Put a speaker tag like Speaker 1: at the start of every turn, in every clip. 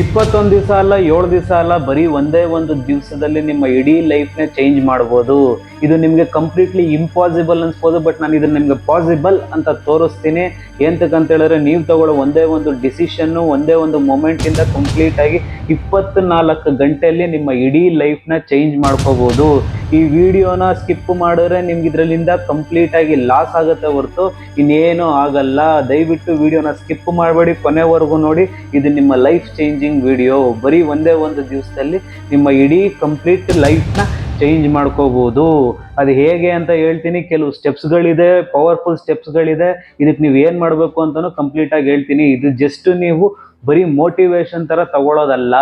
Speaker 1: ಇಪ್ಪತ್ತೊಂದು ದಿವಸ ಅಲ್ಲ, ಏಳು ದಿವಸ ಅಲ್ಲ, ಬರೀ ಒಂದೇ ಒಂದು ದಿವಸದಲ್ಲಿ ನಿಮ್ಮ ಇಡೀ ಲೈಫ್ನೇ ಚೇಂಜ್ ಮಾಡ್ಬೋದು. ಇದು ನಿಮಗೆ ಕಂಪ್ಲೀಟ್ಲಿ ಇಂಪಾಸಿಬಲ್ ಅನ್ಸ್ಬೋದು ಬಟ್ ನಾನು ಇದನ್ನ ನಿಮಗೆ ಪಾಸಿಬಲ್ ಅಂತ ತೋರಿಸ್ತೀನಿ. ಎಂತಕ್ಕಂತ ಹೇಳಿದ್ರೆ ನೀವು ತಗೊಳ್ಳೋ ಒಂದೇ ಒಂದು ಡಿಸಿಷನ್ನು ಒಂದೇ ಒಂದು ಮೊಮೆಂಟಿಂದ ಕಂಪ್ಲೀಟಾಗಿ ಇಪ್ಪತ್ನಾಲ್ಕು ಗಂಟೆಯಲ್ಲಿ ನಿಮ್ಮ ಇಡೀ ಲೈಫ್ನ ಚೇಂಜ್ ಮಾಡ್ಕೋಬೋದು. ಈ ವಿಡಿಯೋನ ಸ್ಕಿಪ್ ಮಾಡಿದ್ರೆ ನಿಮ್ಗೆ ಇದರಲ್ಲಿಂದ ಕಂಪ್ಲೀಟಾಗಿ ಲಾಸ್ ಆಗುತ್ತೆ ಹೊರತು ಇನ್ನೇನು ಆಗಲ್ಲ. ದಯವಿಟ್ಟು ವಿಡಿಯೋನ ಸ್ಕಿಪ್ ಮಾಡಬೇಡಿ ಕೊನೆವರೆಗೂ ನೋಡಿ. ಇದು ನಿಮ್ಮ ಲೈಫ್ ಚೇಂಜಿಂಗ್ ವಿಡಿಯೋ ಬರೀ ಒಂದೇ ಒಂದು ದಿವಸದಲ್ಲಿ ನಿಮ್ಮ ಇಡೀ ಕಂಪ್ಲೀಟ್ ಲೈಫ್ನ ಚೇಂಜ್ ಮಾಡ್ಕೋಬೋದು. ಅದು ಹೇಗೆ ಅಂತ ಹೇಳ್ತೀನಿ. ಕೆಲವು ಸ್ಟೆಪ್ಸ್ಗಳಿದೆ ಪವರ್ಫುಲ್ ಸ್ಟೆಪ್ಸ್ಗಳಿದೆ ಇದಕ್ಕೆ ನೀವು ಏನು ಮಾಡಬೇಕು ಅಂತಲೂ ಕಂಪ್ಲೀಟಾಗಿ ಹೇಳ್ತೀನಿ. ಇದು ಜಸ್ಟ್ ನೀವು ಬರೀ ಮೋಟಿವೇಶನ್ ಥರ ತಗೊಳ್ಳೋದಲ್ಲ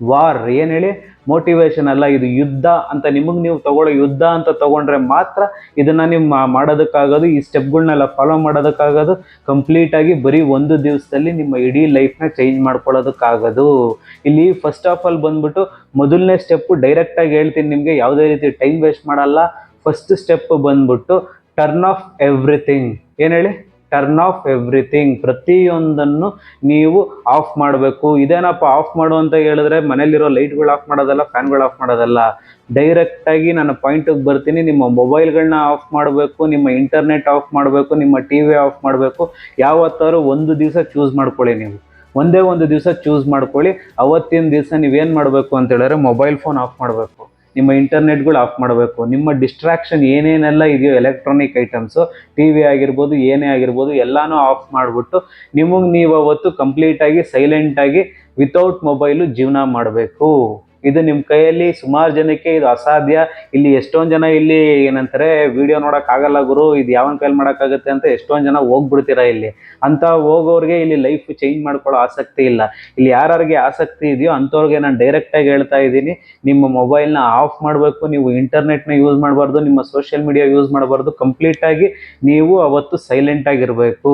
Speaker 1: ವಾರ್ ಏನು ಹೇಳಿ? ಮೋಟಿವೇಶನ್ ಅಲ್ಲ, ಇದು ಯುದ್ಧ ಅಂತ ನಿಮಗೆ ನೀವು ತಗೊಳ್ಳೋ ಯುದ್ಧ ಅಂತ ತಗೊಂಡ್ರೆ ಮಾತ್ರ ಇದನ್ನ ನೀವು ಮಾ- ಮಾಡೋದಕ್ಕಾಗೋದು, ಈ ಸ್ಟೆಪ್ಗಳನ್ನೆಲ್ಲ ಫಾಲೋ ಮಾಡೋದಕ್ಕಾಗೋದು ಕಂಪ್ಲೀಟಾಗಿ ಬರೀ ಒಂದು ದಿವಸದಲ್ಲಿ ನಿಮ್ಮ ಇಡೀ ಲೈಫ್ನ ಚೇಂಜ್ ಮಾಡ್ಕೊಳ್ಳೋದಕ್ಕಾಗೋದು. ಇಲ್ಲಿ ಫಸ್ಟ್ ಆಫ್ ಆಲ್ ಬಂದ್ಬಿಟ್ಟು ಮೊದಲನೇ ಸ್ಟೆಪ್ಪು ಡೈರೆಕ್ಟಾಗಿ ಹೇಳ್ತೀನಿ ನಿಮಗೆ, ಯಾವುದೇ ರೀತಿ ಟೈಮ್ ವೇಸ್ಟ್ ಮಾಡಲ್ಲ. ಫಸ್ಟ್ ಸ್ಟೆಪ್ ಬಂದ್ಬಿಟ್ಟು ಟರ್ನ್ ಆಫ್ ಎವ್ರಿಥಿಂಗ್ ಏನು ಹೇಳಿ? ಟರ್ನ್ ಆಫ್ ಎವ್ರಿಥಿಂಗ್ ಪ್ರತಿಯೊಂದನ್ನು ನೀವು ಆಫ್ ಮಾಡಬೇಕು. ಇದೇನಪ್ಪ ಆಫ್ ಮಾಡು ಅಂತ ಹೇಳಿದ್ರೆ ಮನೇಲಿರೋ ಲೈಟ್ಗಳು ಆಫ್ ಮಾಡೋದಲ್ಲ ಫ್ಯಾನ್ಗಳು ಆಫ್ ಮಾಡೋದಲ್ಲ. ಡೈರೆಕ್ಟಾಗಿ ನಾನು ಪಾಯಿಂಟಿಗೆ ಬರ್ತೀನಿ. ನಿಮ್ಮ ಮೊಬೈಲ್ಗಳನ್ನ ಆಫ್ ಮಾಡಬೇಕು, ನಿಮ್ಮ ಇಂಟರ್ನೆಟ್ ಆಫ್ ಮಾಡಬೇಕು, ನಿಮ್ಮ ಟಿ ವಿ ಆಫ್ ಮಾಡಬೇಕು. ಯಾವತ್ತಾದ್ರೂ ಒಂದು ದಿವಸ ಚೂಸ್ ಮಾಡ್ಕೊಳ್ಳಿ ನೀವು. ಒಂದೇ ಒಂದು ದಿವಸ ಚೂಸ್ ಮಾಡ್ಕೊಳ್ಳಿ. ಅವತ್ತಿನ ದಿವಸ ನೀವೇನು ಮಾಡಬೇಕು ಅಂತ ಹೇಳಿದ್ರೆ ಮೊಬೈಲ್ ಫೋನ್ ಆಫ್ ಮಾಡಬೇಕು. ನಿಮ್ಮ ಇಂಟರ್ನೆಟ್ಗಳು ಆಫ್ ಮಾಡಬೇಕು. ನಿಮ್ಮ ಡಿಸ್ಟ್ರಾಕ್ಷನ್ ಏನೇನೆಲ್ಲ ಇದೆಯೋ ಎಲೆಕ್ಟ್ರಾನಿಕ್ ಐಟಮ್ಸು ಟಿ ವಿ ಆಗಿರ್ಬೋದು, ಏನೇ ಆಗಿರ್ಬೋದು, ಎಲ್ಲಾನು ಆಫ್ ಮಾಡಿಬಿಟ್ಟು ನಿಮಗೆ ನೀವು ಅವತ್ತು ಕಂಪ್ಲೀಟಾಗಿ ಸೈಲೆಂಟಾಗಿ ವಿತೌಟ್ ಮೊಬೈಲು ಜೀವನ ಮಾಡಬೇಕು. ಇದು ನಿಮ್ಮ ಕೈಯಲ್ಲಿ ಸುಮಾರು ಜನಕ್ಕೆ ಇದು ಅಸಾಧ್ಯ. ಇಲ್ಲಿ ಎಷ್ಟೊಂದು ಜನ ಇಲ್ಲಿ ಏನಂತಾರೆ, ವಿಡಿಯೋ ನೋಡೋಕ್ಕಾಗಲ್ಲ ಗುರು, ಇದು ಯಾವನ ಕೈಲಿ ಮಾಡೋಕ್ಕಾಗುತ್ತೆ? ಅಂತ ಎಷ್ಟೊಂದು ಜನ ಹೋಗ್ಬಿಡ್ತೀರಾ ಇಲ್ಲಿ. ಅಂತ ಹೋಗೋರಿಗೆ ಇಲ್ಲಿ ಲೈಫ್ ಚೇಂಜ್ ಮಾಡ್ಕೊಳ್ಳೋ ಆಸಕ್ತಿ ಇಲ್ಲ. ಇಲ್ಲಿ ಯಾರ್ಯಾರಿಗೆ ಆಸಕ್ತಿ ಇದೆಯೋ ಅಂಥವ್ರಿಗೆ ನಾನು ಡೈರೆಕ್ಟಾಗಿ ಹೇಳ್ತಾ ಇದ್ದೀನಿ, ನಿಮ್ಮ ಮೊಬೈಲ್ನ ಆಫ್ ಮಾಡಬೇಕು, ನೀವು ಇಂಟರ್ನೆಟ್ನ ಯೂಸ್ ಮಾಡಬಾರ್ದು, ನಿಮ್ಮ ಸೋಷಿಯಲ್ ಮೀಡಿಯಾ ಯೂಸ್ ಮಾಡಬಾರ್ದು ಕಂಪ್ಲೀಟಾಗಿ ನೀವು ಅವತ್ತು ಸೈಲೆಂಟ್ ಆಗಿರಬೇಕು.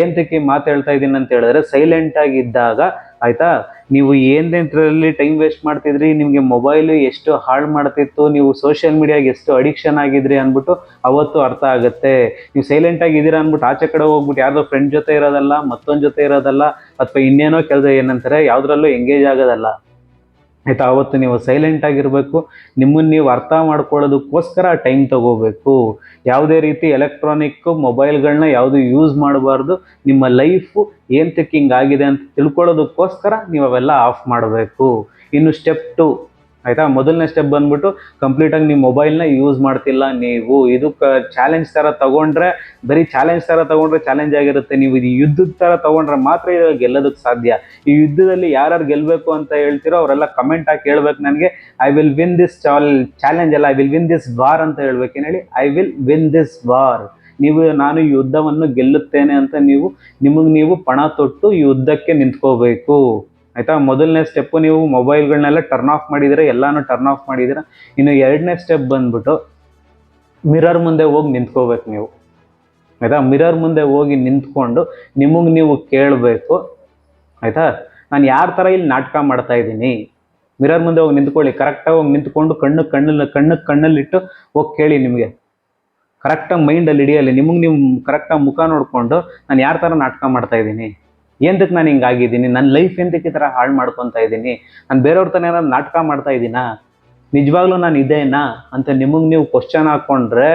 Speaker 1: ಏಂತಕ್ಕೆ ಮಾತು ಹೇಳ್ತಾ ಇದ್ದೀನಿ ಅಂತ ಹೇಳಿದ್ರೆ ಸೈಲೆಂಟ್ ಆಗಿದ್ದಾಗ ಆಯ್ತಾ? ನೀವು ಏನೇನರಲ್ಲಿ ಟೈಮ್ ವೇಸ್ಟ್ ಮಾಡ್ತಿದ್ರಿ? ನಿಮಗೆ ಮೊಬೈಲು ಎಷ್ಟು ಹಾಳು ಮಾಡ್ತಿತ್ತು? ನೀವು ಸೋಷಿಯಲ್ ಮೀಡಿಯಾಗೆ ಎಷ್ಟು ಅಡಿಕ್ಷನ್ ಆಗಿದ್ರಿ ಅಂದ್ಬಿಟ್ಟು ಅವತ್ತು ಅರ್ಥ ಆಗುತ್ತೆ. ನೀವು ಸೈಲೆಂಟ್ ಆಗಿದ್ದೀರಾ ಅಂದ್ಬಿಟ್ಟು ಆಚೆ ಕಡೆ ಹೋಗ್ಬಿಟ್ಟು ಯಾರ್ದೋ ಫ್ರೆಂಡ್ ಜೊತೆ ಇರೋದಲ್ಲ, ಮತ್ತೊಂದು ಜೊತೆ ಇರೋದಲ್ಲ, ಅಥವಾ ಇನ್ನೇನೋ ಕೆಲಸ ಏನಂತಾರೆ, ಯಾವುದ್ರಲ್ಲೂ ಎಂಗೇಜ್ ಆಗೋದಲ್ಲ. ಆಯ್ತಾ, ಅವತ್ತು ನೀವು ಸೈಲೆಂಟ್ ಆಗಿರಬೇಕು, ನಿಮ್ಮನ್ನು ನೀವು ಅರ್ಥ ಮಾಡ್ಕೊಳ್ಳೋದಕ್ಕೋಸ್ಕರ ಟೈಮ್ ತಗೋಬೇಕು. ಯಾವುದೇ ರೀತಿ ಎಲೆಕ್ಟ್ರಾನಿಕ್ ಮೊಬೈಲ್ಗಳನ್ನ ಯಾವುದು ಯೂಸ್ ಮಾಡಬಾರ್ದು, ನಿಮ್ಮ ಲೈಫು ಏಂತಕ್ಕೆ ಆಗಿದೆ ಅಂತ ತಿಳ್ಕೊಳ್ಳೋದಕ್ಕೋಸ್ಕರ ನೀವು ಅವೆಲ್ಲ ಆಫ್ ಮಾಡಬೇಕು. ಇನ್ನು ಸ್ಟೆಪ್ ಟು ಆಯಿತಾ? ಮೊದಲನೇ ಸ್ಟೆಪ್ ಬಂದ್ಬಿಟ್ಟು ಕಂಪ್ಲೀಟಾಗಿ ನೀವು ಮೊಬೈಲ್ನ ಯೂಸ್ ಮಾಡ್ತಿಲ್ಲ ನೀವು. ಇದು ಚಾಲೆಂಜ್ ಥರ ತಗೊಂಡ್ರೆ, ಬರೀ ಚಾಲೆಂಜ್ ಥರ ತಗೊಂಡ್ರೆ ಚಾಲೆಂಜ್ ಆಗಿರುತ್ತೆ. ನೀವು ಇದು ಯುದ್ಧದ ಥರ ತಗೊಂಡ್ರೆ ಮಾತ್ರ ಇವಾಗ ಗೆಲ್ಲೋದಕ್ಕೆ ಸಾಧ್ಯ. ಈ ಯುದ್ಧದಲ್ಲಿ ಯಾರ್ಯಾರು ಗೆಲ್ಲಬೇಕು ಅಂತ ಹೇಳ್ತಿರೋ ಅವರೆಲ್ಲ ಕಮೆಂಟ್ ಹಾಕಿ ಹೇಳ್ಬೇಕು ನನಗೆ ಐ ವಿಲ್ ವಿನ್ ದಿಸ್ ಚಾಲ್ ಚಾಲೆಂಜ್ ಅಲ್ಲ I will win this war ಅಂತ ಹೇಳ್ಬೇಕು. ಏನು ಹೇಳಿ? I will win this war ನೀವು, ನಾನು ಯುದ್ಧವನ್ನು ಗೆಲ್ಲುತ್ತೇನೆ ಅಂತ ನೀವು, ನಿಮಗೆ ನೀವು ಪಣ ತೊಟ್ಟು ಯುದ್ಧಕ್ಕೆ ನಿಂತ್ಕೋಬೇಕು. ಆಯ್ತಾ? ಮೊದಲನೇ ಸ್ಟೆಪ್ಪು ನೀವು ಮೊಬೈಲ್ಗಳನ್ನೆಲ್ಲ ಟರ್ನ್ ಆಫ್ ಮಾಡಿದರೆ, ಎಲ್ಲಾನು ಟರ್ನ್ ಆಫ್ ಮಾಡಿದಿರ? ಇನ್ನು ಎರಡನೇ ಸ್ಟೆಪ್ ಬಂದ್ಬಿಟ್ಟು ಮಿರರ್ ಮುಂದೆ ಹೋಗಿ ನಿಂತ್ಕೋಬೇಕು ನೀವು. ಆಯ್ತಾ? ಮಿರರ್ ಮುಂದೆ ಹೋಗಿ ನಿಂತ್ಕೊಂಡು ನಿಮಗೆ ನೀವು ಕೇಳಬೇಕು. ಆಯ್ತಾ? ನಾನು ಯಾರ ಥರ ಇಲ್ಲಿ ನಾಟಕ ಮಾಡ್ತಾ ಇದ್ದೀನಿ? ಮಿರರ್ ಮುಂದೆ ಹೋಗಿ ನಿಂತ್ಕೊಳ್ಳಿ. ಕರೆಕ್ಟಾಗಿ ಹೋಗಿ ನಿಂತ್ಕೊಂಡು ಕಣ್ಣು ಕಣ್ಣಲ್ಲಿ, ಕಣ್ಣು ಕಣ್ಣಲ್ಲಿಟ್ಟು ಹೋಗಿ ಕೇಳಿ ನಿಮಗೆ. ಕರೆಕ್ಟಾಗಿ ಮೈಂಡಲ್ಲಿ ಹಿಡಿಯಲ್ಲಿ ನಿಮಗೆ ನೀವು ಕರೆಕ್ಟಾಗಿ ಮುಖ ನೋಡಿಕೊಂಡು ನಾನು ಯಾರ ಥರ ನಾಟಕ ಮಾಡ್ತಾ ಇದ್ದೀನಿ? ಎಂತಕ್ಕೆ ನಾನು ಹಿಂಗಾಗಿದ್ದೀನಿ ನನ್ನ ಲೈಫ್ ಎಂದಕ್ಕೆ ಈ ಥರ ಹಾಳು ಮಾಡ್ಕೊತಾ ಇದ್ದೀನಿ ನಾನು ಬೇರೆಯವ್ರ ಥರ ಏನಾದ್ರು ನಾಟಕ ಮಾಡ್ತಾ ಇದ್ದೀನಾ ನಿಜವಾಗ್ಲೂ ನಾನು ಇದೇನಾ? ಅಂತ ನಿಮಗೆ ನೀವು ಕ್ವಶನ್ ಹಾಕ್ಕೊಂಡ್ರೆ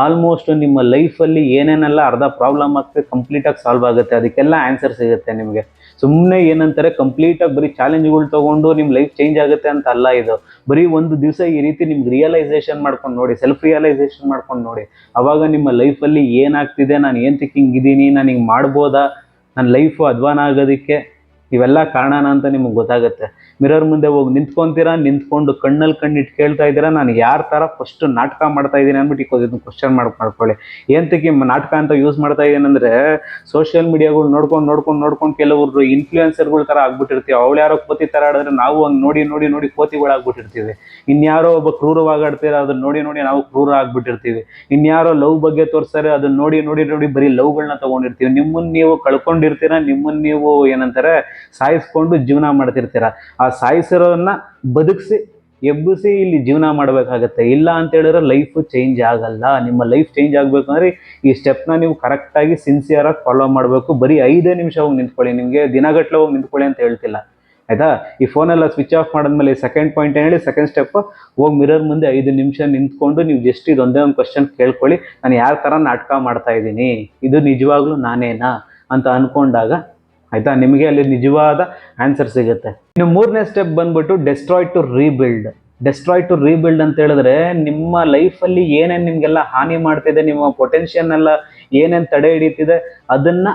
Speaker 1: ಆಲ್ಮೋಸ್ಟ್ ನಿಮ್ಮ ಲೈಫಲ್ಲಿ ಏನೇನೆಲ್ಲ ಅರ್ಧ ಪ್ರಾಬ್ಲಮ್ ಆಗ್ತದೆ ಕಂಪ್ಲೀಟಾಗಿ ಸಾಲ್ವ್ ಆಗುತ್ತೆ. ಅದಕ್ಕೆಲ್ಲ ಆನ್ಸರ್ ಸಿಗುತ್ತೆ ನಿಮಗೆ. ಸುಮ್ಮನೆ ಏನಂತಾರೆ ಕಂಪ್ಲೀಟಾಗಿ ಬರೀ ಚಾಲೆಂಜ್ಗಳು ತೊಗೊಂಡು ನಿಮ್ಮ ಲೈಫ್ ಚೇಂಜ್ ಆಗುತ್ತೆ ಅಂತ ಅಲ್ಲ ಇದು. ಬರೀ ಒಂದು ದಿವಸ ಈ ರೀತಿ ನಿಮ್ಗೆ ರಿಯಲೈಸೇಷನ್ ಮಾಡ್ಕೊಂಡು ನೋಡಿ ಸೆಲ್ಫ್ ರಿಯಲೈಸೇಷನ್ ಮಾಡ್ಕೊಂಡು ನೋಡಿ. ಅವಾಗ ನಿಮ್ಮ ಲೈಫಲ್ಲಿ ಏನಾಗ್ತಿದೆ? ನಾನು ಏಂತಕ್ಕೆ ತಿಕ್ಕಿಂಗಿದ್ದೀನಿ ನಾನು ಹಿಂಗೆ ಮಾಡ್ಬೋದಾ? ನನ್ನ ಲೈಫು ಅಧ್ವಾನ ಆಗೋದಕ್ಕೆ ಇವೆಲ್ಲ ಕಾರಣನ ಅಂತ ನಿಮಗೆ ಗೊತ್ತಾಗುತ್ತೆ. ಮಿರರ್ ಮುಂದೆ ಹೋಗಿ ನಿಂತ್ಕೊಂತೀರಾ? ನಿಂತ್ಕೊಂಡು ಕಣ್ಣಲ್ಲಿ ಕಣ್ಣಿಟ್ಟು ಕೇಳ್ತಾ ಇದ್ದೀರಾ? ನಾನು ಯಾರ ಥರ ಫಸ್ಟ್ ನಾಟಕ ಮಾಡ್ತಾ ಇದ್ದೀನಿ ಅಂದ್ಬಿಟ್ಟು ಇದನ್ನು ಕ್ವಶನ್ ಮಾಡಿ, ಮಾಡ್ಕೊಳ್ಳಿ. ಏಂತಕ್ಕೆ ಮ- ನಾಟಕ ಅಂತ ಯೂಸ್ ಮಾಡ್ತಾ ಇದ್ದೀನಿ ಅಂದರೆ ಸೋಷಿಯಲ್ ಮೀಡಿಯಾಗಳು ನೋಡ್ಕೊಂಡು ನೋಡ್ಕೊಂಡು ನೋಡ್ಕೊಂಡು ಕೆಲವರು ಇನ್ಫ್ಲೂಯೆನ್ಸರ್ಗಳ ಥರ ಆಗ್ಬಿಟ್ಟಿರ್ತೀವಿ. ಅವಳು ಯಾರೋ ಕೋತಿ ಥರ ಆಡಿದ್ರೆ ನಾವು ಹಂಗೆ ನೋಡಿ ನೋಡಿ ನೋಡಿ ಕೋತಿಗಳಾಗ್ಬಿಟ್ಟಿರ್ತೀವಿ ಇನ್ಯಾರೋ ಒಬ್ಬ ಕ್ರೂರವಾಗಿ ಆಡ್ತೀರ ಅದನ್ನ ನೋಡಿ ನೋಡಿ ನಾವು ಕ್ರೂರ ಆಗ್ಬಿಟ್ಟಿರ್ತೀವಿ. ಇನ್ಯಾರೋ ಲವ್ ಬಗ್ಗೆ ತೋರಿಸ್ತಾರೆ ಅದನ್ನ ನೋಡಿ ನೋಡಿ ನೋಡಿ ಬರೀ ಲವ್ಗಳನ್ನ ತಗೊಂಡಿರ್ತೀವಿ. ನಿಮ್ಮನ್ನು ನೀವು ಕಳ್ಕೊಂಡಿರ್ತೀರ? ನಿಮ್ಮನ್ನು ನೀವು ಏನಂತಾರೆ ಸಾಯಿಸ್ಕೊಂಡು ಜೀವನ ಮಾಡ್ತಿರ್ತೀರ. ಆ ಸಾಯಿಸಿರೋನ್ನ ಬದುಕಿಸಿ, ಎಬ್ಬಿಸಿ ಇಲ್ಲಿ ಜೀವನ ಮಾಡಬೇಕಾಗತ್ತೆ. ಇಲ್ಲ ಅಂತ ಹೇಳಿದ್ರೆ ಲೈಫ್ ಚೇಂಜ್ ಆಗಲ್ಲ. ನಿಮ್ಮ ಲೈಫ್ ಚೇಂಜ್ ಆಗಬೇಕು ಅಂದರೆ ಈ ಸ್ಟೆಪ್ನ ನೀವು ಕರೆಕ್ಟಾಗಿ ಸಿನ್ಸಿಯರಾಗಿ ಫಾಲೋ ಮಾಡಬೇಕು. ಬರೀ ಐದೇ ನಿಮಿಷ ಹೋಗಿ ನಿಂತ್ಕೊಳ್ಳಿ, ನಿಮಗೆ ದಿನಗಟ್ಟಲೆ ಹೋಗಿ ನಿಂತ್ಕೊಳ್ಳಿ ಅಂತ ಹೇಳ್ತಿಲ್ಲ. ಆಯ್ತಾ? ಈ ಫೋನೆಲ್ಲ ಸ್ವಿಚ್ ಆಫ್ ಮಾಡಿದ್ಮೇಲೆ ಸೆಕೆಂಡ್ ಪಾಯಿಂಟ್ ಏನು ಹೇಳಿ ಸೆಕೆಂಡ್ ಸ್ಟೆಪ್ ಹೋಗಿ ಮಿರರ್ ಮುಂದೆ ಐದು ನಿಮಿಷ ನಿಂತ್ಕೊಂಡು ನೀವು ಜಸ್ಟ್ ಇದೊಂದೇ ಒಂದು ಕ್ವಶನ್ ಕೇಳ್ಕೊಳ್ಳಿ. ನಾನು ಯಾವ ಥರ ನಾಟಕ ಮಾಡ್ತಾ ಇದ್ದೀನಿ? ಇದು ನಿಜವಾಗ್ಲೂ ನಾನೇನಾ? ಅಂತ ಅನ್ಕೊಂಡಾಗ ಆಯ್ತಾ? ನಿಮಗೆ ಅಲ್ಲಿ ನಿಜವಾದ ಆನ್ಸರ್ ಸಿಗುತ್ತೆ. ಇನ್ನು ಮೂರನೇ ಸ್ಟೆಪ್ ಬಂದ್ಬಿಟ್ಟು destroy to rebuild destroy to rebuild ಅಂತ ಹೇಳಿದ್ರೆ ನಿಮ್ಮ ಲೈಫಲ್ಲಿ ಏನೇನು ನಿಮಗೆಲ್ಲ ಹಾನಿ ಮಾಡ್ತಿದೆ, ನಿಮ್ಮ ಪೊಟೆನ್ಷಿಯನ್ ಎಲ್ಲ ಏನೇನು ತಡೆ ಹಿಡಿತಿದೆ, ಅದನ್ನ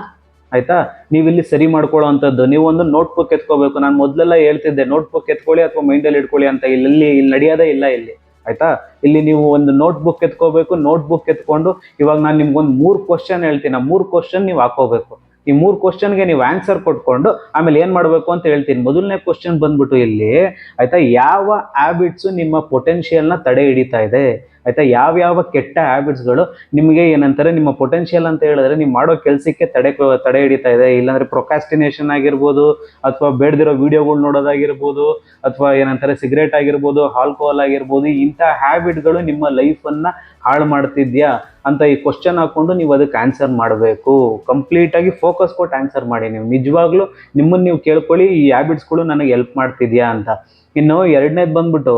Speaker 1: ಆಯ್ತಾ? ನೀವು ಇಲ್ಲಿ ಸರಿ ಮಾಡ್ಕೊಳ್ಳೋ ಅಂಥದ್ದು ನೀವು ಒಂದು ನೋಟ್ ಬುಕ್ ಎತ್ಕೋಬೇಕು. ನಾನು ಮೊದಲೆಲ್ಲ ಹೇಳ್ತಿದ್ದೆ ನೋಟ್ ಬುಕ್ ಎತ್ಕೊಳ್ಳಿ ಅಥವಾ ಮೈಂಡಲ್ಲಿ ಇಟ್ಕೊಳ್ಳಿ ಅಂತ. ಇಲ್ಲಿ ಇಲ್ಲಿ ನಡೆಯೋದೇ ಇಲ್ಲ ಇಲ್ಲಿ. ಆಯ್ತಾ? ಇಲ್ಲಿ ನೀವು ಒಂದು ನೋಟ್ ಬುಕ್ ಎತ್ಕೋಬೇಕು ನೋಟ್ ಬುಕ್ ಎತ್ಕೊಂಡು ಇವಾಗ ನಾನು ನಿಮ್ಗೊಂದು ಮೂರು ಕ್ವಶನ್ ಹೇಳ್ತೀನಿ. ಆ ಮೂರು ಕ್ವಶನ್ ನೀವು ಹಾಕೋಬೇಕು ಈ ಮೂರು ಕ್ವಶನ್ಗೆ ನೀವು ಆನ್ಸರ್ ಕೊಟ್ಕೊಂಡು ಆಮೇಲೆ ಏನು ಮಾಡಬೇಕು ಅಂತ ಹೇಳ್ತೀನಿ. ಮೊದಲನೇ ಕ್ವಶನ್ ಬಂದ್ಬಿಟ್ಟು ಇಲ್ಲಿ, ಆಯಿತಾ, ಯಾವ ಹ್ಯಾಬಿಟ್ಸು ನಿಮ್ಮ ಪೊಟೆನ್ಷಿಯಲ್ನ ತಡೆ ಹಿಡಿತಾ ಇದೆ? ಆಯಿತಾ ಯಾವ್ಯಾವ ಕೆಟ್ಟ ಹ್ಯಾಬಿಟ್ಸ್ಗಳು ನಿಮಗೆ ಏನಂತಾರೆ, ನಿಮ್ಮ ಪೊಟೆನ್ಷಿಯಲ್ ಅಂತ ಹೇಳಿದ್ರೆ ನೀವು ಮಾಡೋ ಕೆಲಸಕ್ಕೆ ತಡೆ ತಡೆ ಹಿಡಿತಾ ಇದೆ. ಇಲ್ಲಾಂದರೆ ಪ್ರೊಕಾಸ್ಟಿನೇಷನ್ ಆಗಿರ್ಬೋದು, ಅಥವಾ ಬೇಡದಿರೋ ವಿಡಿಯೋಗಳು ನೋಡೋದಾಗಿರ್ಬೋದು, ಅಥವಾ ಏನಂತಾರೆ ಸಿಗರೇಟ್ ಆಗಿರ್ಬೋದು ಆಲ್ಕೋಹಾಲ್ ಆಗಿರ್ಬೋದು, ಇಂಥ ಹ್ಯಾಬಿಟ್ಗಳು ನಿಮ್ಮ ಲೈಫನ್ನು ಹಾಳು ಮಾಡ್ತಿದ್ಯಾ? ಅಂತ ಈ ಕ್ವಶನ್ ಹಾಕೊಂಡು ನೀವು ಅದಕ್ಕೆ ಆನ್ಸರ್ ಮಾಡಬೇಕು. ಕಂಪ್ಲೀಟಾಗಿ ಫೋಕಸ್ ಕೊಟ್ಟು ಆನ್ಸರ್ ಮಾಡಿ ನೀವು. ನಿಜವಾಗ್ಲೂ ನಿಮ್ಮನ್ನು ನೀವು ಕೇಳ್ಕೊಳ್ಳಿ, ಈ ಹ್ಯಾಬಿಟ್ಸ್ಗಳು ನನಗೆ ಹೆಲ್ಪ್ ಮಾಡ್ತಿದ್ಯಾ ಅಂತ. ಇನ್ನು ಎರಡನೇದು ಬಂದ್ಬಿಟ್ಟು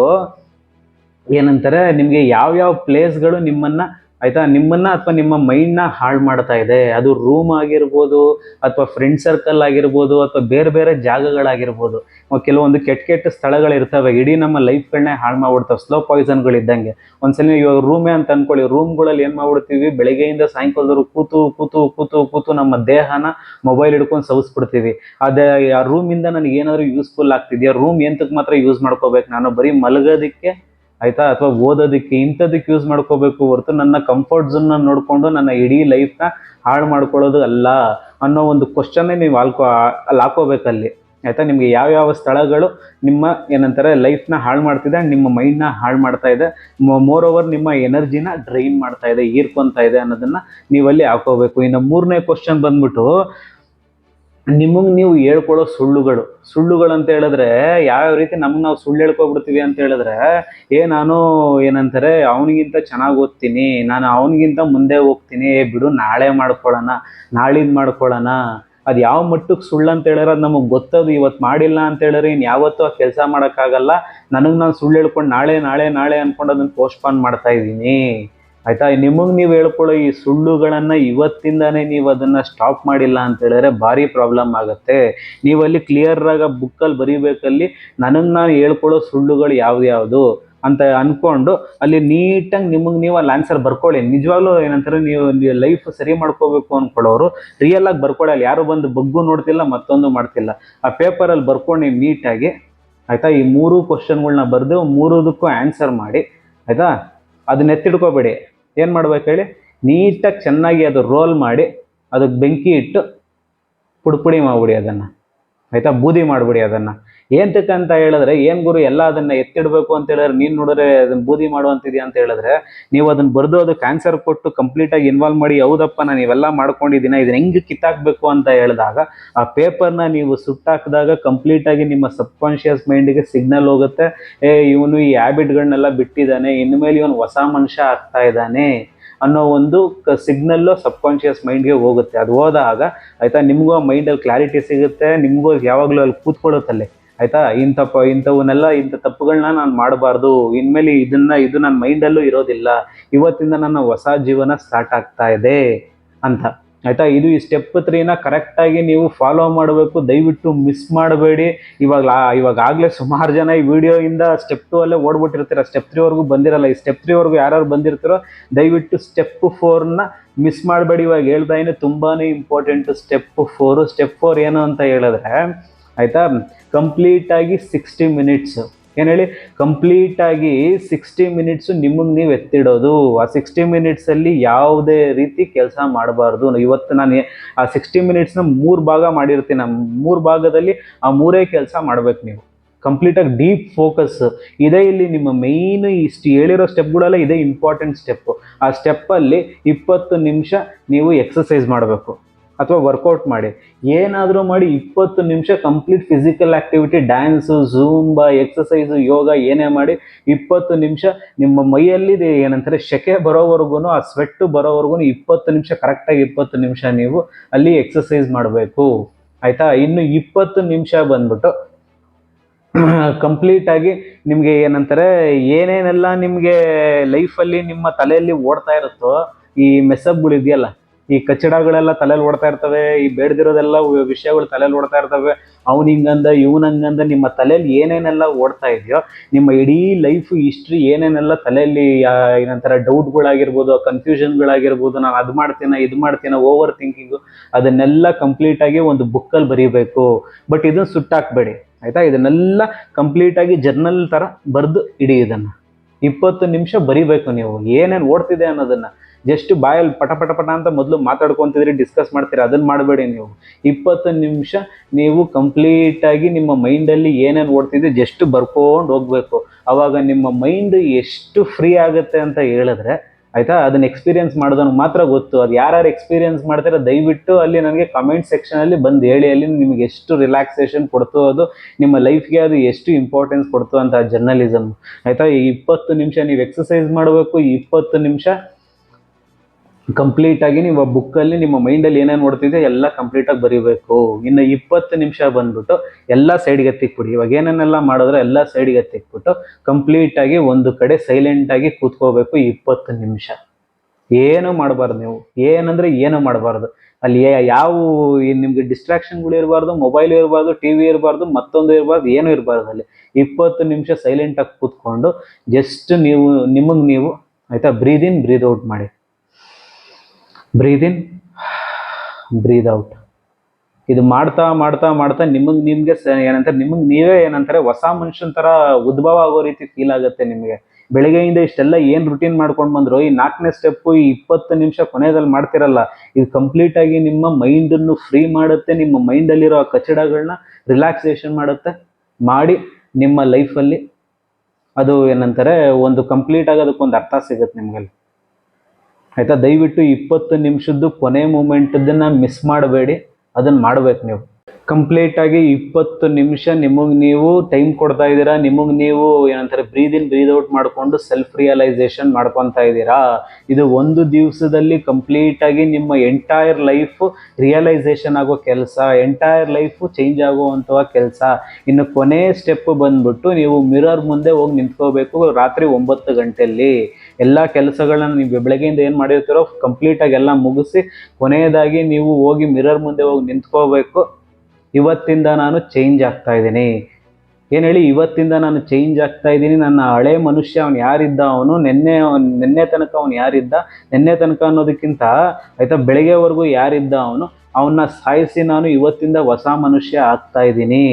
Speaker 1: ಏನಂತಾರೆ, ನಿಮಗೆ ಯಾವ್ಯಾವ ಪ್ಲೇಸ್ಗಳು ನಿಮ್ಮನ್ನ ಆಯ್ತಾ? ನಿಮ್ಮನ್ನ ಅಥವಾ ನಿಮ್ಮ ಮೈಂಡ್ನ ಹಾಳು ಮಾಡ್ತಾ ಇದೆ. ಅದು ರೂಮ್ ಆಗಿರ್ಬೋದು ಅಥವಾ ಫ್ರೆಂಡ್ ಸರ್ಕಲ್ ಆಗಿರ್ಬೋದು ಅಥವಾ ಬೇರೆ ಬೇರೆ ಜಾಗಗಳಾಗಿರ್ಬೋದು. ಕೆಲವೊಂದು ಕೆಟ್ಟ ಕೆಟ್ಟ ಸ್ಥಳಗಳಿರ್ತವೆ. ಇಡೀ ನಮ್ಮ ಲೈಫ್ಗಳನ್ನೇ ಹಾಳು ಮಾಡ್ಬಿಡ್ತಾವೆ. ಸ್ಲೋ ಪಾಯ್ಸನ್ಗಳಿದ್ದಂಗೆ ಒಂದ್ಸಲ ಇವಾಗ ರೂಮೇ ಅಂತ ಅನ್ಕೊಳ್ಳಿ. ರೂಮ್ಗಳಲ್ಲಿ ಏನು ಮಾಡ್ಬಿಡ್ತೀವಿ? ಬೆಳಗ್ಗೆಯಿಂದ ಸಾಯಂಕಾಲದವರೆಗೂ ಕೂತು ಕೂತು ಕೂತು ಕೂತು ನಮ್ಮ ದೇಹನ ಮೊಬೈಲ್ ಹಿಡ್ಕೊಂಡು ಸವಿಸ್ಬಿಡ್ತೀವಿ. ಅದೇ ಆ ರೂಮಿಂದ ನನಗೆ ಏನಾದರೂ ಯೂಸ್ಫುಲ್ ಆಗ್ತಿದೆಯಾ? ರೂಮ್ ಎಂತಕ್ಕೆ ಮಾತ್ರ ಯೂಸ್ ಮಾಡ್ಕೋಬೇಕು? ನಾನು ಬರೀ ಮಲಗೋದಕ್ಕೆ ಆಯ್ತಾ? ಅಥವಾ ಓದೋದಕ್ಕೆ ಇಂಥದಕ್ಕೆ ಯೂಸ್ ಮಾಡ್ಕೋಬೇಕು ಹೊರತು ನನ್ನ ಕಂಫರ್ಟ್ ಝೋನ್ನ ನೋಡಿಕೊಂಡು ನನ್ನ ಇಡೀ ಲೈಫ್ನ ಹಾಳು ಮಾಡ್ಕೊಳ್ಳೋದು ಅಲ್ಲ ಅನ್ನೋ ಒಂದು ಕ್ವಶನ್ನೇ ನೀವು ಆಲ್ಕೋ ಅಲ್ಲಿ ಹಾಕೋಬೇಕಲ್ಲಿ. ಆಯ್ತಾ? ನಿಮಗೆ ಯಾವ್ಯಾವ ಸ್ಥಳಗಳು ನಿಮ್ಮ ಏನಂತಾರೆ ಲೈಫ್ನ ಹಾಳು ಮಾಡ್ತಿದೆ ನಿಮ್ಮ ಮೈಂಡ್ನ ಹಾಳು ಮಾಡ್ತಾ ಇದೆ. ಮೋರ್ ಓವರ್ ನಿಮ್ಮ ಎನರ್ಜಿನ ಡ್ರೈನ್ ಮಾಡ್ತಾ ಇದೆ ಹೀರ್ಕೊಂತಾ ಇದೆ ಅನ್ನೋದನ್ನ ನೀವಲ್ಲಿ ಹಾಕೋಬೇಕು. ಇನ್ನು ಮೂರನೇ ಕ್ವಶನ್ ಬಂದ್ಬಿಟ್ಟು ನಿಮಗೆ ನೀವು ಹೇಳ್ಕೊಳ್ಳೋ ಸುಳ್ಳುಗಳು. ಸುಳ್ಳುಗಳು ಅಂತ ಹೇಳಿದ್ರೆ ಯಾವ್ಯಾವ ರೀತಿ ನಮ್ಗೆ ನಾವು ಸುಳ್ಳು ಹೇಳ್ಕೊಬಿಡ್ತೀವಿ ಅಂತ ಹೇಳಿದ್ರೆ, ಏ, ನಾನು ಏನಂತಾರೆ, ಅವನಿಗಿಂತ ಚೆನ್ನಾಗಿ ಓದ್ತೀನಿ, ನಾನು ಅವನಿಗಿಂತ ಮುಂದೆ ಹೋಗ್ತೀನಿ, ಏ, ಬಿಡು, ನಾಳೆ ಮಾಡ್ಕೊಳ್ಳೋಣ ನಾಳಿದ್ದು ಮಾಡ್ಕೊಳ್ಳೋಣ ಅದು ಯಾವ ಮಟ್ಟಕ್ಕೆ ಸುಳ್ಳು ಅಂತ ಹೇಳಿದ್ರೆ ಅದು ನಮಗೆ ಗೊತ್ತದು ಇವತ್ತು ಮಾಡಿಲ್ಲ ಅಂತ ಹೇಳಿದ್ರೆ ಇನ್ನು ಯಾವತ್ತೂ ಆ ಕೆಲಸ ಮಾಡೋಕ್ಕಾಗಲ್ಲ. ನನಗೆ ನಾನು ಸುಳ್ಳು ಹೇಳ್ಕೊಂಡು ನಾಳೆ ನಾಳೆ ನಾಳೆ ಅಂದ್ಕೊಂಡು ಅದನ್ನು ಪೋಸ್ಟ್ಪಾನ್ ಮಾಡ್ತಾ ಇದ್ದೀನಿ. ಆಯ್ತಾ? ನಿಮಗೆ ನೀವು ಹೇಳ್ಕೊಳ್ಳೋ ಈ ಸುಳ್ಳುಗಳನ್ನು ಇವತ್ತಿಂದಾನೇ ನೀವು ಅದನ್ನ ಸ್ಟಾಪ್ ಮಾಡಿಲ್ಲ ಅಂತ ಹೇಳಿದ್ರೆ ಭಾರಿ ಪ್ರಾಬ್ಲಮ್ ಆಗುತ್ತೆ. ನೀವಲ್ಲಿ ಕ್ಲಿಯರ್ ಆಗ ಬುಕ್ಕಲ್ಲಿ ಬರೀಬೇಕಲ್ಲಿ ನನಗೆ ನಾನು ಹೇಳ್ಕೊಳ್ಳೋ ಸುಳ್ಳುಗಳು ಯಾವ್ದು ಅಂತ ಅನ್ಕೊಂಡು ಅಲ್ಲಿ ನೀಟಾಗಿ ನಿಮಗೆ ನೀವು ಅಲ್ಲಿ ಆನ್ಸರ್ ಬರ್ಕೊಳ್ಳಿ. ನಿಜವಾಗ್ಲೂ ಏನಂತಾರೆ, ನೀವು ಲೈಫ್ ಸರಿ ಮಾಡ್ಕೋಬೇಕು ಅನ್ಕೊಳ್ಳೋರು ರಿಯಲ್ ಆಗಿ ಬರ್ಕೊಳ್ಳಿ. ಯಾರು ಬಂದು ಬಗ್ಗು ನೋಡ್ತಿಲ್ಲ, ಮತ್ತೊಂದು ಮಾಡ್ತಿಲ್ಲ. ಆ ಪೇಪರಲ್ಲಿ ಬರ್ಕೊಂಡು ನೀಟಾಗಿ, ಆಯ್ತಾ? ಈ ಮೂರು ಕ್ವಶನ್ಗಳನ್ನ ಬರೆದು ಮೂರುದಕ್ಕೂ ಆನ್ಸರ್ ಮಾಡಿ, ಆಯ್ತಾ? ಅದನ್ನ ಎತ್ತಿಡ್ಕೋಬೇಡಿ ಏನು ಮಾಡ್ಬೇಕು ಹೇಳಿ? ನೀಟಾಗಿ ಚೆನ್ನಾಗಿ ಅದು ರೋಲ್ ಮಾಡಿ, ಅದಕ್ಕೆ ಬೆಂಕಿ ಇಟ್ಟು ಪುಡಿ ಪುಡಿ ಮಾಡಿಬಿಡಿ ಅದನ್ನು. ಆಯ್ತಾ? ಬೂದಿ ಮಾಡ್ಬಿಡಿ ಅದನ್ನು. ಏನ್ತಕ್ಕಂತ ಹೇಳಿದ್ರೆ, ಏನು ಗುರು ಎಲ್ಲ ಅದನ್ನು ಎತ್ತಿಡಬೇಕು ಅಂತ ಹೇಳಿದ್ರೆ, ನೀನು ನೋಡಿದ್ರೆ ಅದನ್ನ ಬೂದಿ ಮಾಡುವಂತಿದ್ಯಾ ಅಂತ ಹೇಳಿದ್ರೆ, ನೀವು ಅದನ್ನ ಬರೆದು ಅದು ಕ್ಯಾನ್ಸರ್ ಕೊಟ್ಟು ಕಂಪ್ಲೀಟಾಗಿ ಇನ್ವಾಲ್ವ್ ಮಾಡಿ, ಹೌದಪ್ಪ, ನಾನು ಇವೆಲ್ಲ ಮಾಡ್ಕೊಂಡಿದ್ದೀನಿ, ಇದನ್ನ ಹೆಂಗೆ ಕಿತ್ತಾಕಬೇಕು ಅಂತ ಹೇಳಿದಾಗ, ಆ ಪೇಪರ್ನ ನೀವು ಸುಟ್ಟಾಕಿದಾಗ ಕಂಪ್ಲೀಟಾಗಿ ನಿಮ್ಮ ಸಬ್ಕಾನ್ಷಿಯಸ್ ಮೈಂಡಿಗೆ ಸಿಗ್ನಲ್ ಹೋಗುತ್ತೆ. ಏ, ಇವನು ಈ ಹ್ಯಾಬಿಟ್ಗಳನ್ನೆಲ್ಲ ಬಿಟ್ಟಿದ್ದಾನೆ, ಇನ್ಮೇಲೆ ಇವನು ಹೊಸ ಮನುಷ್ಯ ಆಗ್ತಾ ಇದ್ದಾನೆ. ಅನ್ನೋ ಒಂದು ಸಿಗ್ನಲ್ಲು ಸಬ್ಕಾನ್ಷಿಯಸ್ ಮೈಂಡ್ಗೆ ಹೋಗುತ್ತೆ. ಅದು ಹೋದಾಗ ಆಯಿತಾ, ನಿಮಗೂ ಆ ಮೈಂಡಲ್ಲಿ ಕ್ಲಾರಿಟಿ ಸಿಗುತ್ತೆ, ನಿಮಗೂ ಯಾವಾಗಲೂ ಅಲ್ಲಿ ಕೂತ್ಕೊಳ್ಳುತ್ತಲ್ಲೇ. ಆಯಿತಾ, ಇಂಥ ಪ, ಇಂಥವನ್ನೆಲ್ಲ, ಇಂಥ ತಪ್ಪುಗಳನ್ನ ನಾನು ಮಾಡಬಾರ್ದು, ಇನ್ಮೇಲೆ ಇದನ್ನ, ಇದು ನನ್ನ ಮೈಂಡಲ್ಲೂ ಇರೋದಿಲ್ಲ, ಇವತ್ತಿಂದ ನನ್ನ ಹೊಸ ಜೀವನ ಸ್ಟಾರ್ಟ್ ಆಗ್ತಾ ಇದೆ, ಅಂತ. ಆಯ್ತಾ? ಇದು ಈ ಸ್ಟೆಪ್ ತ್ರೀನ ಕರೆಕ್ಟಾಗಿ ನೀವು ಫಾಲೋ ಮಾಡಬೇಕು. ದಯವಿಟ್ಟು ಮಿಸ್ ಮಾಡಬೇಡಿ. ಇವಾಗ ಇವಾಗಾಗಲೇ ಸುಮಾರು ಜನ ಈ ವಿಡಿಯೋಯಿಂದ ಸ್ಟೆಪ್ ಟು ಅಲ್ಲೇ ಓಡ್ಬಿಟ್ಟಿರ್ತೀರ. ಸ್ಟೆಪ್ ತ್ರೀವರೆಗೂ ಬಂದಿರಲ್ಲ. ಈ ಸ್ಟೆಪ್ ತ್ರೀವರೆಗೂ ಯಾರ್ಯಾರು ಬಂದಿರ್ತೀರೋ, ದಯವಿಟ್ಟು ಸ್ಟೆಪ್ ಫೋರ್ನ ಮಿಸ್ ಮಾಡಬೇಡಿ. ಇವಾಗ ಹೇಳ್ತಾ ಇದ್ದೀನಿ ತುಂಬಾ important step four step four ಏನು ಅಂತ ಹೇಳಿದ್ರೆ, ಆಯಿತಾ? ಕಂಪ್ಲೀಟಾಗಿ ಸಿಕ್ಸ್ಟಿ ಮಿನಿಟ್ಸು ಏನು ಹೇಳಿ? ಕಂಪ್ಲೀಟಾಗಿ ಸಿಕ್ಸ್ಟಿ ಮಿನಿಟ್ಸು ನಿಮಗೆ ನೀವು ಎತ್ತಿಡೋದು. ಆ ಸಿಕ್ಸ್ಟಿ ಮಿನಿಟ್ಸಲ್ಲಿ ಯಾವುದೇ ರೀತಿ ಕೆಲಸ ಮಾಡಬಾರ್ದು. ಇವತ್ತು ನಾನು ಆ ಸಿಕ್ಸ್ಟಿ ಮಿನಿಟ್ಸ್ನ ಮೂರು ಭಾಗ ಮಾಡಿರ್ತೀನಿ. ಆ ಮೂರು ಭಾಗದಲ್ಲಿ ಆ ಮೂರೇ ಕೆಲಸ ಮಾಡ್ಬೇಕು ನೀವು. ಕಂಪ್ಲೀಟಾಗಿ ಡೀಪ್ ಫೋಕಸ್ ಇದೇ ಇಲ್ಲಿ ನಿಮ್ಮ ಮೇಯ್ನ್ ಇಷ್ಟು ಹೇಳಿರೋ ಸ್ಟೆಪ್ಗಳೆಲ್ಲ ಇದೇ ಇಂಪಾರ್ಟೆಂಟ್ ಸ್ಟೆಪ್ಪು ಆ ಸ್ಟೆಪ್ಪಲ್ಲಿ ಇಪ್ಪತ್ತು ನಿಮಿಷ ನೀವು ಎಕ್ಸಸೈಸ್ ಮಾಡಬೇಕು. ಅಥವಾ ವರ್ಕೌಟ್ ಮಾಡಿ. ಏನಾದರೂ ಮಾಡಿ ಇಪ್ಪತ್ತು ನಿಮಿಷ complete physical activity dance zumba exercise yoga ಏನೇ ಮಾಡಿ ಇಪ್ಪತ್ತು ನಿಮಿಷ ನಿಮ್ಮ ಮೈಯಲ್ಲಿ ಏನಂತಾರೆ ಶೆಕೆ ಬರೋವರೆಗೂ ಆ ಸ್ವೆಟ್ಟು ಬರೋವರೆಗೂ ಇಪ್ಪತ್ತು ನಿಮಿಷ ಕರೆಕ್ಟಾಗಿ ಇಪ್ಪತ್ತು ನಿಮಿಷ ನೀವು ಅಲ್ಲಿ ಎಕ್ಸಸೈಸ್ ಮಾಡಬೇಕು. ಆಯಿತಾ? ಇನ್ನು ಇಪ್ಪತ್ತು ನಿಮಿಷ ಬಂದ್ಬಿಟ್ಟು ಕಂಪ್ಲೀಟಾಗಿ ನಿಮಗೆ ಏನಂತಾರೆ ಏನೇನೆಲ್ಲ ನಿಮಗೆ ಲೈಫಲ್ಲಿ ನಿಮ್ಮ ತಲೆಯಲ್ಲಿ ಓಡ್ತಾ ಇರುತ್ತೋ, ಈ ಮೆಸಬ್ಗಳು ಇದೆಯಲ್ಲ ಈ ಕಚ್ಚಡಗಳೆಲ್ಲ ತಲೆಯಲ್ಲಿ ಓಡ್ತಾ ಇರ್ತವೆ, ಈ ಬೇಡದಿರೋದೆಲ್ಲ ವಿಷಯಗಳು ತಲೆಯಲ್ಲಿ ಓಡ್ತಾ ಇರ್ತವೆ. ಅವ್ನು ಹಿಂಗಂದ ಹಂಗಂದ, ನಿಮ್ಮ ತಲೆಯಲ್ಲಿ ಏನೇನೆಲ್ಲ ಓಡ್ತಾ ಇದೆಯೋ, ನಿಮ್ಮ ಇಡೀ ಲೈಫ್ ಹಿಸ್ಟ್ರಿ ಏನೇನೆಲ್ಲ ತಲೆಯಲ್ಲಿ ಏನಂತಾರೆ, ಡೌಟ್ಗಳಾಗಿರ್ಬೋದು, ಕನ್ಫ್ಯೂಷನ್ಗಳಾಗಿರ್ಬೋದು ನಾನು ಅದು ಮಾಡ್ತೀನ, ಇದು ಮಾಡ್ತೀನ, ಓವರ್ ಥಿಂಕಿಂಗ್, ಅದನ್ನೆಲ್ಲ ಕಂಪ್ಲೀಟ್ ಆಗಿ ಒಂದು ಬುಕ್ಕಲ್ಲಿ ಬರೀಬೇಕು. ಬಟ್ ಇದನ್ನ ಸುಟ್ಟಾಕ್ಬೇಡಿ, ಆಯ್ತಾ? ಇದನ್ನೆಲ್ಲ ಕಂಪ್ಲೀಟ್ ಆಗಿ ಜರ್ನಲ್ ಥರ ಬರೆದು ಇಡಿ ಇದನ್ನು. ಇಪ್ಪತ್ತು ನಿಮಿಷ ಬರಿಬೇಕು ನೀವು. ಏನೇನು ಓಡ್ತಿದೆ ಅನ್ನೋದನ್ನ. ಜಸ್ಟ್ ಬಾಯಲ್ಲಿ ಪಟ ಪಟ ಪಟ ಅಂತ ಮೊದಲು ಮಾತಾಡ್ಕೊತಿದ್ರಿ ಡಿಸ್ಕಸ್ ಮಾಡ್ತೀರಿ? ಅದನ್ನ ಮಾಡಬೇಡಿ ನೀವು. ಇಪ್ಪತ್ತು ನಿಮಿಷ ನೀವು ಕಂಪ್ಲೀಟ್ ಆಗಿ ನಿಮ್ಮ ಮೈಂಡಲ್ಲಿ ಏನೇನು ಓಡ್ತಿದೆ ಜಸ್ಟ್ ಬರ್ಕೊಂಡು ಹೋಗ್ಬೇಕು. ಅವಾಗ ನಿಮ್ಮ ಮೈಂಡ್ ಎಷ್ಟು ಫ್ರೀ ಆಗುತ್ತೆ ಅಂತ ಹೇಳಿದ್ರೆ, ಆಯ್ತಾ? ಅದನ್ನ ಎಕ್ಸ್ಪೀರಿಯನ್ಸ್ ಮಾಡೋದನ್ನು ಮಾತ್ರ ಗೊತ್ತು. ಅದು ಯಾರ್ಯಾರು ಎಕ್ಸ್ಪೀರಿಯನ್ಸ್ ಮಾಡ್ತಾರೆ, ದಯವಿಟ್ಟು ಅಲ್ಲಿ ನನಗೆ ಕಮೆಂಟ್ ಸೆಕ್ಷನಲ್ಲಿ ಬಂದು ಹೇಳಿ. ಅಲ್ಲಿ ನಿಮಗೆ ಎಷ್ಟು ರಿಲ್ಯಾಕ್ಸೇಷನ್ ಕೊಡ್ತು ಅದು, ನಿಮ್ಮ ಲೈಫ್ಗೆ ಅದು ಎಷ್ಟು ಇಂಪಾರ್ಟೆನ್ಸ್ ಕೊಡ್ತು ಅಂತ ಜರ್ನಲಿಸಮ್ ಆಯ್ತಾ? ಈ ಇಪ್ಪತ್ತು ನಿಮಿಷ ನೀವು ಎಕ್ಸಸೈಸ್ ಮಾಡಬೇಕು, ಈ ಇಪ್ಪತ್ತು ನಿಮಿಷ ಕಂಪ್ಲೀಟ್ ಆಗಿ ನೀವು ಆ ಬುಕ್ಕಲ್ಲಿ ನಿಮ್ಮ ಮೈಂಡಲ್ಲಿ ಏನೇನು ನೋಡ್ತಿದೆ ಎಲ್ಲ ಕಂಪ್ಲೀಟಾಗಿ ಬರೀಬೇಕು. ಇನ್ನು ಇಪ್ಪತ್ತು ನಿಮಿಷ ಬಂದ್ಬಿಟ್ಟು ಎಲ್ಲ ಸೈಡ್ಗೆ ಎತ್ತಿಕ್ಬಿಡಿ ಇವಾಗ ಏನೇನೆಲ್ಲ ಮಾಡಿದ್ರೆ ಎಲ್ಲ ಸೈಡ್ಗೆ ಎತ್ತಿಕ್ಬಿಟ್ಟು ಕಂಪ್ಲೀಟ್ ಆಗಿ ಒಂದು ಕಡೆ ಸೈಲೆಂಟ್ ಆಗಿ ಕೂತ್ಕೋಬೇಕು ಇಪ್ಪತ್ತು ನಿಮಿಷ. ಏನು ಮಾಡಬಾರ್ದು ನೀವು. ಏನಂದ್ರೆ ಏನು ಮಾಡಬಾರ್ದು. ಅಲ್ಲಿ ಯಾವ ನಿಮಗೆ ಡಿಸ್ಟ್ರಾಕ್ಷನ್ಗಳು ಇರಬಾರ್ದು ಮೊಬೈಲ್ ಇರಬಾರ್ದು ಟಿ ವಿ ಇರಬಾರ್ದು, ಮತ್ತೊಂದು ಇರಬಾರ್ದು, ಏನೂ ಇರಬಾರ್ದು ಅಲ್ಲಿ. ಇಪ್ಪತ್ತು ನಿಮಿಷ ಸೈಲೆಂಟಾಗಿ ಕೂತ್ಕೊಂಡು ಜಸ್ಟ್ ನೀವು, ನಿಮಗೆ ನೀವು ಆಯ್ತಾ ಬ್ರೀದ್ ಇನ್ ಬ್ರೀದ್ ಔಟ್ ಮಾಡಿ. ಬ್ರೀದ್ ಇನ್ ಬ್ರೀದ್ ಔಟ್ ಇದು ಮಾಡ್ತಾ ಮಾಡ್ತಾ ಮಾಡ್ತಾ ನಿಮಗೆ ನಿಮಗೆ ಏನಂತಾರೆ, ನಿಮಗೆ ನೀವೇ ಏನಂತಾರೆ ಹೊಸ ಮನುಷ್ಯನ ಥರ ಉದ್ಭವ ಆಗೋ ರೀತಿ ಫೀಲ್ ಆಗುತ್ತೆ ನಿಮಗೆ. ಬೆಳಗ್ಗೆಯಿಂದ ಇಷ್ಟೆಲ್ಲ ಏನು ರುಟೀನ್ ಮಾಡ್ಕೊಂಡು ಬಂದ್ರು, ಈ ನಾಲ್ಕನೇ ಸ್ಟೆಪ್ಪು ಈ ಇಪ್ಪತ್ತು ನಿಮಿಷ ಕೊನೆಯಲ್ಲಿ ಮಾಡ್ತಿರಲ್ಲ, ಇದು ಕಂಪ್ಲೀಟ್ ಆಗಿ ನಿಮ್ಮ ಮೈಂಡನ್ನು ಫ್ರೀ ಮಾಡುತ್ತೆ, ನಿಮ್ಮ ಮೈಂಡಲ್ಲಿರೋ ಆ ಕಚಡಗಳನ್ನ ರಿಲ್ಯಾಕ್ಸೇಷನ್ ಮಾಡುತ್ತೆ. ಮಾಡಿ ನಿಮ್ಮ ಲೈಫಲ್ಲಿ ಅದು ಏನಂತಾರೆ, ಒಂದು ಕಂಪ್ಲೀಟ್ ಆಗಿ ಅದಕ್ಕೊಂದು ಅರ್ಥ ಸಿಗುತ್ತೆ ನಿಮಗಲ್ಲಿ. ಆಯ್ತಾ? ದಯವಿಟ್ಟು ಇಪ್ಪತ್ತು ನಿಮಿಷದ್ದು ಕೊನೆ ಮೂಮೆಂಟದನ್ನು ಮಿಸ್ ಮಾಡಬೇಡಿ. ಅದನ್ನು ಮಾಡ್ಬೇಕು ನೀವು. ಕಂಪ್ಲೀಟ್ ಆಗಿ ಇಪ್ಪತ್ತು ನಿಮಿಷ ನಿಮಗೆ ನೀವು ಟೈಮ್ ಕೊಡ್ತಾ ಇದ್ದೀರಾ? ನಿಮಗೆ ನೀವು ಏನಂತಾರೆ ಬ್ರೀದ್ ಇನ್ ಬ್ರೀದ್ ಔಟ್ ಮಾಡಿಕೊಂಡು ಸೆಲ್ಫ್ ರಿಯಲೈಸೇಷನ್ ಮಾಡ್ಕೊತಾ ಇದ್ದೀರಾ? ಇದು ಒಂದು ದಿವಸದಲ್ಲಿ ಕಂಪ್ಲೀಟ್ ಆಗಿ ನಿಮ್ಮ ಎಂಟೈರ್ ಲೈಫ್ ರಿಯಲೈಸೇಷನ್ ಆಗೋ ಕೆಲಸ ಎಂಟೈರ್ ಲೈಫ್ ಚೇಂಜ್ ಆಗುವಂತಹ ಕೆಲಸ. ಇನ್ನು ಕೊನೆ ಸ್ಟೆಪ್ ಬಂದ್ಬಿಟ್ಟು ನೀವು ಮಿರರ್ ಮುಂದೆ ಹೋಗಿ ನಿಂತ್ಕೋಬೇಕು ರಾತ್ರಿ ಒಂಬತ್ತು ಗಂಟೆಯಲ್ಲಿ. ಎಲ್ಲ ಕೆಲಸಗಳನ್ನ ನೀವು ಬೆಳಗ್ಗೆಯಿಂದ ಏನು ಮಾಡಿರ್ತೀರೋ ಕಂಪ್ಲೀಟ್ ಆಗಿ ಎಲ್ಲ ಮುಗಿಸಿ ಕೊನೆಯದಾಗಿ ನೀವು ಹೋಗಿ ಮಿರರ್ ಮುಂದೆ ಹೋಗಿ ನಿಂತ್ಕೋಬೇಕು. ಇವತ್ತಿಂದ ನಾನು ಚೇಂಜ್ ಆಗ್ತಾ ಇದ್ದೀನಿ. ಏನು ಹೇಳಿ, ಇವತ್ತಿಂದ ನಾನು ಚೇಂಜ್ ಆಗ್ತಾ ಇದ್ದೀನಿ. ನನ್ನ ಹಳೆ ಮನುಷ್ಯ ಅವನು ಯಾರಿದ್ದ ಅವನು, ನಿನ್ನೆ ನಿನ್ನೆ ತನಕ ಅವನು ಯಾರಿದ್ದ, ನಿನ್ನೆ ತನಕ ಅನ್ನೋದಕ್ಕಿಂತ ಆಯ್ತಾ, ಬೆಳಗ್ಗೆವರೆಗೂ ಯಾರಿದ್ದ ಅವನು, ಅವನ್ನ ಸಾಯಿಸಿ ನಾನು ಇವತ್ತಿಂದ ಹೊಸ ಮನುಷ್ಯ ಆಗ್ತಾ ಇದ್ದೀನಿ.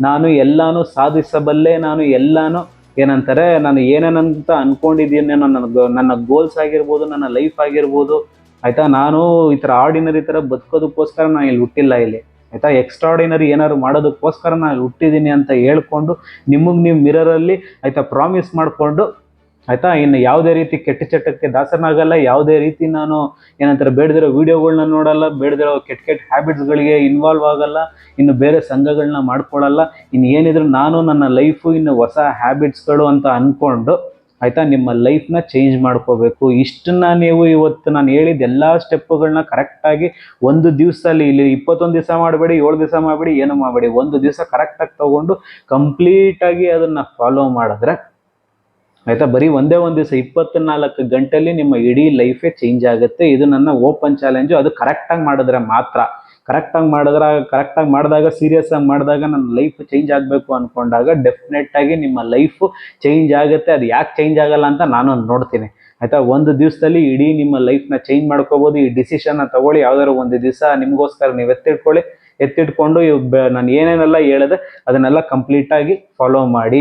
Speaker 1: ನಾನು ಎಲ್ಲಾನು ಸಾಧಿಸಬಲ್ಲೆ, ನಾನು ಎಲ್ಲಾನು ಏನಂತಾರೆ, ನಾನು ಏನೇನಂತ ಅನ್ಕೊಂಡಿದ್ದೀನಿ ನನ್ನ ನನ್ನ ಗೋಲ್ಸ್ ಆಗಿರ್ಬೋದು, ನನ್ನ ಲೈಫ್ ಆಗಿರ್ಬೋದು, ಆಯ್ತಾ? ನಾನು ಈ ಥರ ಆರ್ಡಿನರಿ ಥರ ಬದುಕೋದಕ್ಕೋಸ್ಕರ ನಾನು ಇಲ್ಲಿ ಹುಟ್ಟಿಲ್ಲ ಇಲ್ಲಿ. ಆಯ್ತಾ? ಎಕ್ಸ್ಟ್ರಾಡಿನರಿ ಏನಾದ್ರು ಮಾಡೋದಕ್ಕೋಸ್ಕರ ನಾನು ಹುಟ್ಟಿದ್ದೀನಿ ಅಂತ ಹೇಳ್ಕೊಂಡು, ನಿಮಗೆ ನೀವು ಮಿರರಲ್ಲಿ ಆಯ್ತಾ ಪ್ರಾಮಿಸ್ ಮಾಡಿಕೊಂಡು ಆಯ್ತಾ? ಇನ್ನು ಯಾವುದೇ ರೀತಿ ಕೆಟ್ಟ ಚಟಕ್ಕೆ ದಾಸನಾಗಲ್ಲ. ಯಾವುದೇ ರೀತಿ ನಾನು ಏನಂತಾರೆ, ಬೇಡದಿರೋ ವಿಡಿಯೋಗಳನ್ನ ನೋಡಲ್ಲ, ಬೇಡದಿರೋ ಕೆಟ್ಟ ಕೆಟ್ಟ ಹ್ಯಾಬಿಟ್ಸ್ಗಳಿಗೆ ಇನ್ವಾಲ್ವ್ ಆಗಲ್ಲ, ಇನ್ನು ಬೇರೆ ಸಂಘಗಳನ್ನ ಮಾಡ್ಕೊಳ್ಳಲ್ಲ ಇನ್ನು ಏನಿದ್ರು ನಾನು ನನ್ನ ಲೈಫು ಇನ್ನು ಹೊಸ ಹ್ಯಾಬಿಟ್ಸ್ಗಳು ಅಂತ ಅಂದ್ಕೊಂಡು ಆಯ್ತಾ, ನಿಮ್ಮ ಲೈಫ್ನ ಚೇಂಜ್ ಮಾಡ್ಕೋಬೇಕು. ಇಷ್ಟನ್ನ ನೀವು ಇವತ್ತು ನಾನು ಹೇಳಿದ ಎಲ್ಲ ಸ್ಟೆಪ್ಪುಗಳನ್ನ ಕರೆಕ್ಟಾಗಿ ಒಂದು ದಿವಸದಲ್ಲಿ ಇಲ್ಲಿ ಇಪ್ಪತ್ತೊಂದು ದಿವಸ ಮಾಡಬೇಡಿ, ಏಳು ದಿವಸ ಮಾಡಬೇಡಿ, ಏನು ಮಾಡಬೇಡಿ. ಒಂದು ದಿವಸ ಕರೆಕ್ಟಾಗಿ ತಗೊಂಡು ಕಂಪ್ಲೀಟಾಗಿ ಅದನ್ನು ಫಾಲೋ ಮಾಡಿದ್ರೆ ಆಯ್ತಾ? ಬರೀ ಒಂದೇ ಒಂದು ದಿವಸ, ಇಪ್ಪತ್ನಾಲ್ಕು ಗಂಟೆಯಲ್ಲಿ ನಿಮ್ಮ ಇಡೀ ಲೈಫೇ ಚೇಂಜ್ ಆಗುತ್ತೆ. ಇದು ನನ್ನ ಓಪನ್ ಚಾಲೆಂಜು ಅದು ಕರೆಕ್ಟಾಗಿ ಮಾಡಿದ್ರೆ ಮಾತ್ರ. ಕರೆಕ್ಟಾಗಿ ಮಾಡಿದ್ರೆ ಕರೆಕ್ಟಾಗಿ ಮಾಡಿದಾಗ ಸೀರಿಯಸ್ ಆಗಿ ಮಾಡಿದಾಗ ನನ್ನ ಲೈಫ್ ಚೇಂಜ್ ಆಗಬೇಕು ಅಂದ್ಕೊಂಡಾಗ ಡೆಫಿನೆಟ್ ಆಗಿ ನಿಮ್ಮ ಲೈಫ್ ಚೇಂಜ್ ಆಗುತ್ತೆ. ಅದು ಯಾಕೆ ಚೇಂಜ್ ಆಗಲ್ಲ ಅಂತ ನಾನು ನೋಡ್ತೀನಿ. ಆಯ್ತಾ? ಒಂದು ದಿವಸದಲ್ಲಿ ಇಡೀ ನಿಮ್ಮ ಲೈಫ್ನ ಚೇಂಜ್ ಮಾಡ್ಕೋಬೋದು. ಈ ಡಿಸಿಷನ್ನ ತಗೊಳ್ಳಿ. ಯಾವ್ದಾದ್ರು ಒಂದು ದಿವಸ ನಿಮಗೋಸ್ಕರ ನೀವು ಎತ್ತಿಟ್ಕೊಳ್ಳಿ. ಎತ್ತಿಟ್ಕೊಂಡು ನಾನು ಏನೇನೆಲ್ಲ ಹೇಳಿದೆ ಅದನ್ನೆಲ್ಲ ಕಂಪ್ಲೀಟಾಗಿ ಫಾಲೋ ಮಾಡಿ.